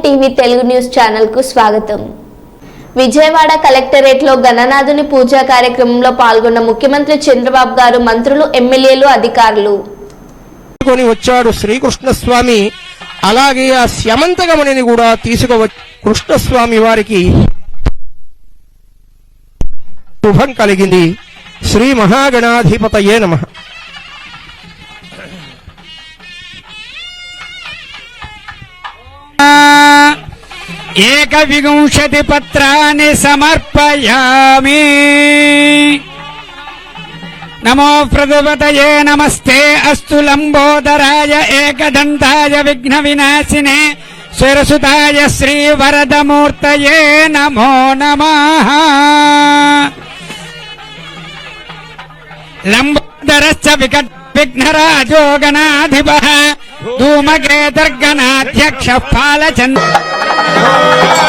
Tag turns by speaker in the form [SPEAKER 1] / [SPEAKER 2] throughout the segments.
[SPEAKER 1] TV Telugu news ఛానల్కు స్వాగతం. విజయవాడ కలెక్టరేట్లో గణనాథుని పూజా కార్యక్రమంలో పాల్గొన్న ముఖ్యమంత్రి చంద్రబాబు గారు మంత్రులు ఎమ్మెల్యేలు అధికారులు.
[SPEAKER 2] కొని వచ్చాడు శ్రీకృష్ణస్వామి. అలాగే ఆ స్యమంతగమనిని కూడా తీసుకువచ్చి కృష్ణస్వామి వారికి శుభం కలిగింది. శ్రీ మహాగణాధిపతయే నమ.
[SPEAKER 3] ఏకవింశతి పత్రాన్ని సమర్పయామి. నమో ప్రదుపతయే నమస్తే. అస్తు లంబోదరాయ ఏకదంతాయ విఘ్న వినాశినే. సురసుతాయ శ్రీ వరదమూర్తయే నమో నమ. లంబోదరశ్చ వికట్ విఘ్నరాజో గణాధిప ధూమకేతర్గణాధ్యక్ష పాలచంద్ర Música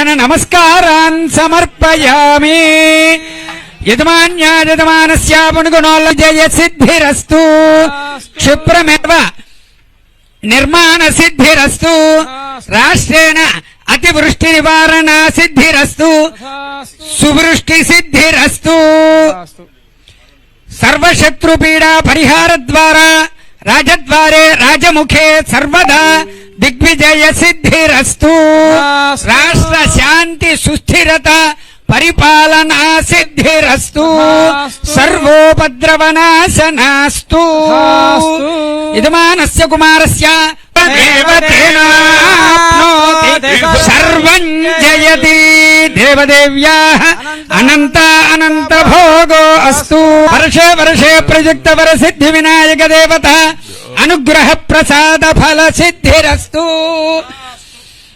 [SPEAKER 3] ప్రదక్షిణ నమస్కారాన్ సమర్పయామి. యజమాన్యా యజమానస్యాపుణుగుణోల్ల జయ సిద్ధిరస్తు. క్షిప్రమేవ నిర్మాణ సిద్ధిరస్తు. రాష్ట్రేణ అతివృష్టి నివారణ సిద్ధిరస్తు. సువృష్టి సిద్ధిరస్తు. సర్వశత్రు పీడా పరిహార ద్వారా రాజద్వారే రాజముఖే సర్వదా దిగ్విజయ సిద్ధిరస్తు. రాష్ట్ర శాంతి సుస్థిరత పరిపాలనా సిద్ధిరస్తు. సర్వోపద్రవనాశనాస్తు. యజమానస్య కుమారస్య సర్వం జయతి. దేవదేవ్యా. అనంత. అనంత భోగో అస్తు. వర్షే వర్షే ప్రయుక్త వర సిద్ధి వినాయక దేవత. అనుగ్రహ ప్రసాద ఫల సిద్ధిరస్తు.